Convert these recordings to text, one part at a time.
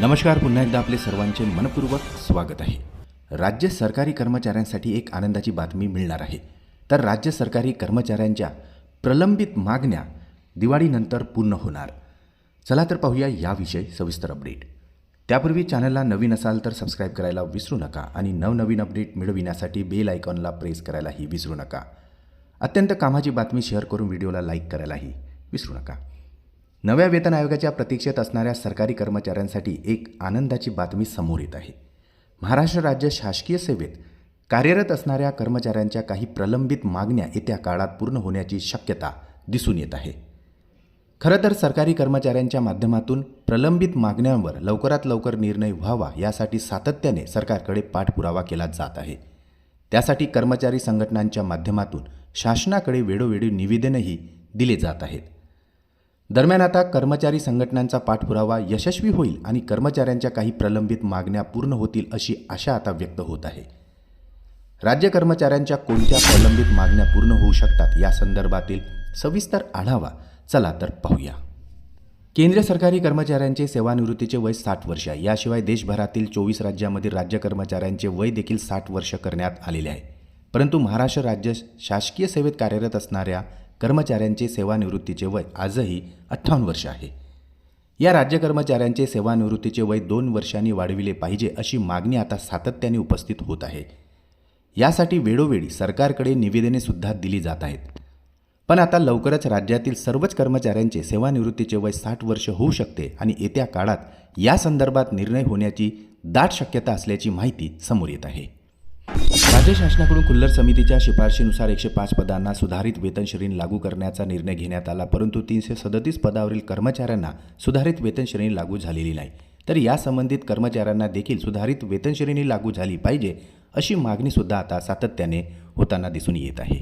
नमस्कार पुन्हा एकदा आपले सर्वांचे मनपूर्वक स्वागत आहे. राज्य सरकारी कर्मचाऱ्यांसाठी एक आनंदाची बातमी मिळणार आहे. तर राज्य सरकारी कर्मचाऱ्यांच्या प्रलंबित मागण्या दिवाळीनंतर पूर्ण होणार. चला तर पाहूया याविषयी सविस्तर अपडेट त्यापूर्वी चॅनलला नवीन असाल तर सबस्क्राईब करायला विसरू नका आणि नवनवीन अपडेट मिळविण्यासाठी बेल आयकॉनला प्रेस करायलाही विसरू नका. अत्यंत कामाची बातमी शेअर करून व्हिडिओला लाईक करायलाही विसरू नका. नव्या वेतन आयोगाच्या प्रतीक्षेत असणाऱ्या सरकारी कर्मचाऱ्यांसाठी एक आनंदाची बातमी समोर येत आहे. महाराष्ट्र राज्य शासकीय सेवेत कार्यरत असणाऱ्या कर्मचाऱ्यांच्या काही प्रलंबित मागण्या येत्या काळात पूर्ण होण्याची शक्यता दिसून येत आहे. खरं तर सरकारी कर्मचाऱ्यांच्या माध्यमातून प्रलंबित मागण्यांवर लवकरात लवकर निर्णय व्हावा यासाठी सातत्याने सरकारकडे पाठपुरावा केला जात आहे. त्यासाठी कर्मचारी संघटनांच्या माध्यमातून शासनाकडे वेळोवेळी निवेदनही दिले जात आहेत. दरम्यान आता कर्मचारी संघटनांचा पाठपुरावा यशस्वी होईल आणि कर्मचाऱ्यांच्या काही प्रलंबित मागण्या पूर्ण होतील अशी आशा आता व्यक्त होत आहे. राज्य कर्मचाऱ्यांच्या कोणत्या प्रलंबित मागण्या पूर्ण होऊ शकतात या संदर्भातील सविस्तर आढावा चला तर पाहूया. केंद्र सरकारी कर्मचाऱ्यांचे सेवानिवृत्तीचे वय साठ वर्ष आहे. याशिवाय देशभरातील चोवीस राज्यामधील राज्य कर्मचाऱ्यांचे वय देखील साठ वर्ष करण्यात आलेले आहे. परंतु महाराष्ट्र राज्य शासकीय सेवेत कार्यरत असणाऱ्या कर्मचाऱ्यांचे सेवानिवृत्तीचे वय आजही अठ्ठावन्न वर्ष आहे. या राज्य कर्मचाऱ्यांचे सेवानिवृत्तीचे वय दोन वर्षांनी वाढविले पाहिजे अशी मागणी आता सातत्याने उपस्थित होत आहे. यासाठी वेळोवेळी सरकारकडे निवेदने सुद्धा दिली जात आहेत. पण आता लवकरच राज्यातील सर्वच कर्मचाऱ्यांचे सेवानिवृत्तीचे वय साठ वर्ष होऊ शकते आणि येत्या काळात या संदर्भात निर्णय होण्याची दाट शक्यता असल्याची माहिती समोर येत आहे. राज्य शासनाकडून कुल्लर समितीच्या शिफारशीनुसार एकशे पाच पदांना सुधारित वेतनश्रेणी लागू करण्याचा निर्णय घेण्यात आला परंतु तीनशे सदतीस पदावरील कर्मचाऱ्यांना सुधारित वेतनश्रेणी लागू झालेली नाही. तर या संबंधित कर्मचाऱ्यांना देखील सुधारित वेतनश्रेणी लागू झाली पाहिजे अशी मागणीसुद्धा आता सातत्याने होताना दिसून येत आहे.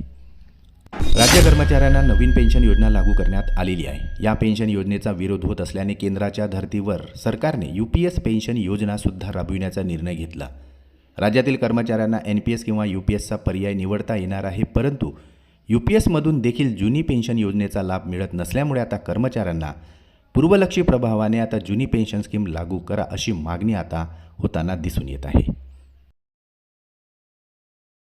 राज्य कर्मचाऱ्यांना नवीन पेन्शन योजना लागू करण्यात आलेली आहे. या पेन्शन योजनेचा विरोध होत असल्याने केंद्राच्या धर्तीवर सरकारने यू पी एस पेन्शन योजनासुद्धा राबविण्याचा निर्णय घेतला. राज्यातील कर्मचाऱ्यांना एन पी एस किंवा यू पी एसचा पर्याय निवडता येणार आहे परंतु यू पी एसमधून देखील जुनी पेन्शन योजनेचा लाभ मिळत नसल्यामुळे आता कर्मचाऱ्यांना पूर्वलक्षी प्रभावाने आता जुनी पेन्शन स्कीम लागू करा अशी मागणी आता होताना दिसून येत आहे.